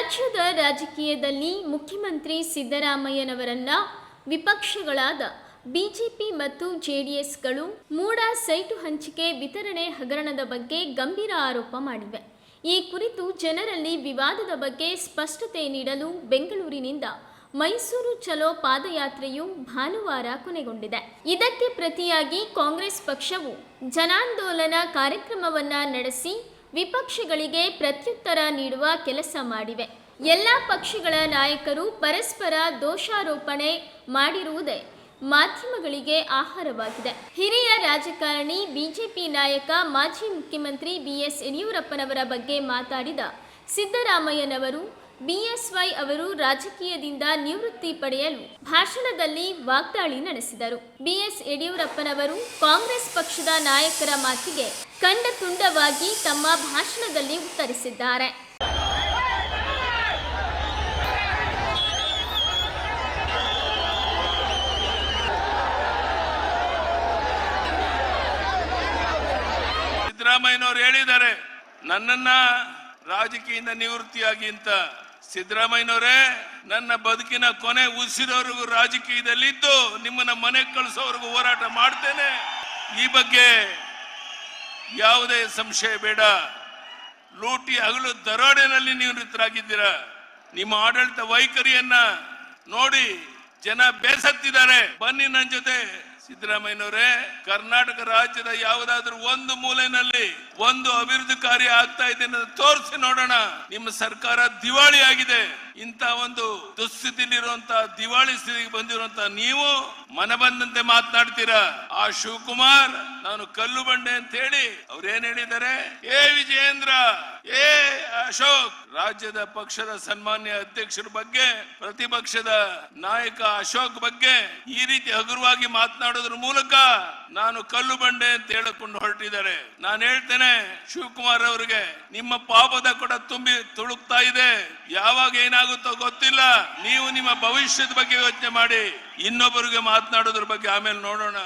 ರಾಜ್ಯದ ರಾಜಕೀಯದಲ್ಲಿ ಮುಖ್ಯಮಂತ್ರಿ ಸಿದ್ದರಾಮಯ್ಯನವರನ್ನ ವಿಪಕ್ಷಗಳಾದ ಬಿಜೆಪಿ ಮತ್ತು ಜೆಡಿಎಸ್ಗಳು ಮೂಡ ಸೈಟು ಹಂಚಿಕೆ, ವಿತರಣೆ, ಹಗರಣದ ಬಗ್ಗೆ ಗಂಭೀರ ಆರೋಪ ಮಾಡಿವೆ. ಈ ಕುರಿತು ಜನರಲ್ಲಿ ವಿವಾದದ ಬಗ್ಗೆ ಸ್ಪಷ್ಟತೆ ನೀಡಲು ಬೆಂಗಳೂರಿನಿಂದ ಮೈಸೂರು ಚಲೋ ಪಾದಯಾತ್ರೆಯು ಭಾನುವಾರ ಕೊನೆಗೊಂಡಿದೆ. ಇದಕ್ಕೆ ಪ್ರತಿಯಾಗಿ ಕಾಂಗ್ರೆಸ್ ಪಕ್ಷವು ಜನಾಂದೋಲನ ಕಾರ್ಯಕ್ರಮವನ್ನ ನಡೆಸಿ ವಿಪಕ್ಷಗಳಿಗೆ ಪ್ರತ್ಯುತ್ತರ ನೀಡುವ ಕೆಲಸ ಮಾಡಿವೆ. ಎಲ್ಲ ಪಕ್ಷಗಳ ನಾಯಕರು ಪರಸ್ಪರ ದೋಷಾರೋಪಣೆ ಮಾಡಿರುವುದೇ ಮಾಧ್ಯಮಗಳಿಗೆ ಆಹಾರವಾಗಿದೆ. ಹಿರಿಯ ರಾಜಕಾರಣಿ, ಬಿಜೆಪಿ ನಾಯಕ, ಮಾಜಿ ಮುಖ್ಯಮಂತ್ರಿ ಬಿಎಸ್ ಯಡಿಯೂರಪ್ಪನವರ ಬಗ್ಗೆ ಮಾತಾಡಿದ ಸಿದ್ದರಾಮಯ್ಯನವರು ಬಿಎಸ್ವೈ ಅವರು ರಾಜಕೀಯದಿಂದ ನಿವೃತ್ತಿ ಪಡೆಯಲು ಭಾಷಣದಲ್ಲಿ ವಾಗ್ದಾಳಿ ನಡೆಸಿದರು. ಬಿಎಸ್ ಯಡಿಯೂರಪ್ಪನವರು ಕಾಂಗ್ರೆಸ್ ಪಕ್ಷದ ನಾಯಕರ ಮಾತಿಗೆ ಕಂಡ ತುಂಡವಾಗಿ ತಮ್ಮ ಭಾಷಣದಲ್ಲಿ ಉತ್ತರಿಸಿದ್ದಾರೆ. ಸಿದ್ದರಾಮಯ್ಯನವರು ಹೇಳಿದ್ದಾರೆ, ನನ್ನನ್ನ ರಾಜಕೀಯದಿಂದ ನಿವೃತ್ತಿಯಾಗಿ ಅಂತ. ಸಿದ್ದರಾಮಯ್ಯನವರೇ, ನನ್ನ ಬದುಕಿನ ಕೊನೆ ರಾಜಕೀಯದಲ್ಲಿ ಇದ್ದು ನಿಮ್ಮನ್ನ ಮನೆಗೆ ಕಳಿಸೋವರೆಗೂ ಹೋರಾಟ ಮಾಡ್ತೇನೆ. ಈ ಬಗ್ಗೆ ಯಾವುದೇ ಸಂಶಯ ಬೇಡ. ಲೂಟಿ ಹಗಲು ದರೋಡೆನಲ್ಲಿ ನಿವೃತ್ತರಾಗಿದ್ದೀರ ನಿಮ್ಮ ಆಡಳಿತ ವೈಖರಿಯನ್ನ ನೋಡಿ ಜನ ಬೇಸತ್ತಿದ್ದಾರೆ. ಬನ್ನಿ ನನ್ನ ಜೊತೆ. ಸಿದ್ದರಾಮಯ್ಯನವರೇ, ಕರ್ನಾಟಕ ರಾಜ್ಯದ ಯಾವುದಾದ್ರೂ ಒಂದು ಮೂಲೆಯಲ್ಲಿ ಒಂದು ಅಭಿವೃದ್ಧಿ ಕಾರ್ಯ ಆಗ್ತಾ ಇದೆ ಅನ್ನೋದು ತೋರಿಸಿ ನೋಡೋಣ. ನಿಮ್ಮ ಸರ್ಕಾರ ದಿವಾಳಿ ಆಗಿದೆ. ಇಂತ ಒಂದು ದುಸ್ಥಿತಿಲಿರುವಂತಹ ದಿವಾಳಿ ಸ್ಥಿತಿಗೆ ಬಂದಿರುವಂತ ನೀವು ಮನ ಬಂದಂತೆ ಮಾತನಾಡ್ತೀರಾ? ಆ ಶಿವಕುಮಾರ್ ನಾನು ಕಲ್ಲು ಬಂಡೆ ಅಂತ ಹೇಳಿ ಅವ್ರೇನ್ ಹೇಳಿದ್ದಾರೆ? ಏ ವಿಜಯೇಂದ್ರ, ಏ ಅಶೋಕ್, ರಾಜ್ಯದ ಪಕ್ಷದ ಸನ್ಮಾನ್ಯ ಅಧ್ಯಕ್ಷರ ಬಗ್ಗೆ, ಪ್ರತಿಪಕ್ಷದ ನಾಯಕ ಅಶೋಕ್ ಬಗ್ಗೆ ಈ ರೀತಿ ಹಗುರವಾಗಿ ಮಾತನಾಡೋದ್ರ ಮೂಲಕ ನಾನು ಕಲ್ಲು ಬಂಡೆ ಅಂತ ಹೇಳಿಕೊಂಡು ಹೊರಟಿದ್ದಾರೆ. ನಾನು ಹೇಳ್ತೇನೆ, ಶಿವಕುಮಾರ್ ಅವರಿಗೆ, ನಿಮ್ಮ ಪಾಪದ ಕೂಡ ತುಂಬಿ ತುಳುಕ್ತಾ ಇದೆ. ಯಾವಾಗ ಏನಾಗುತ್ತೋ ಗೊತ್ತಿಲ್ಲ. ನೀವು ನಿಮ್ಮ ಭವಿಷ್ಯದ ಬಗ್ಗೆ ಯೋಚನೆ ಮಾಡಿ. ಇನ್ನೊಬ್ಬರಿಗೆ ಮಾತನಾಡೋದ್ರ ಬಗ್ಗೆ ಆಮೇಲೆ ನೋಡೋಣ.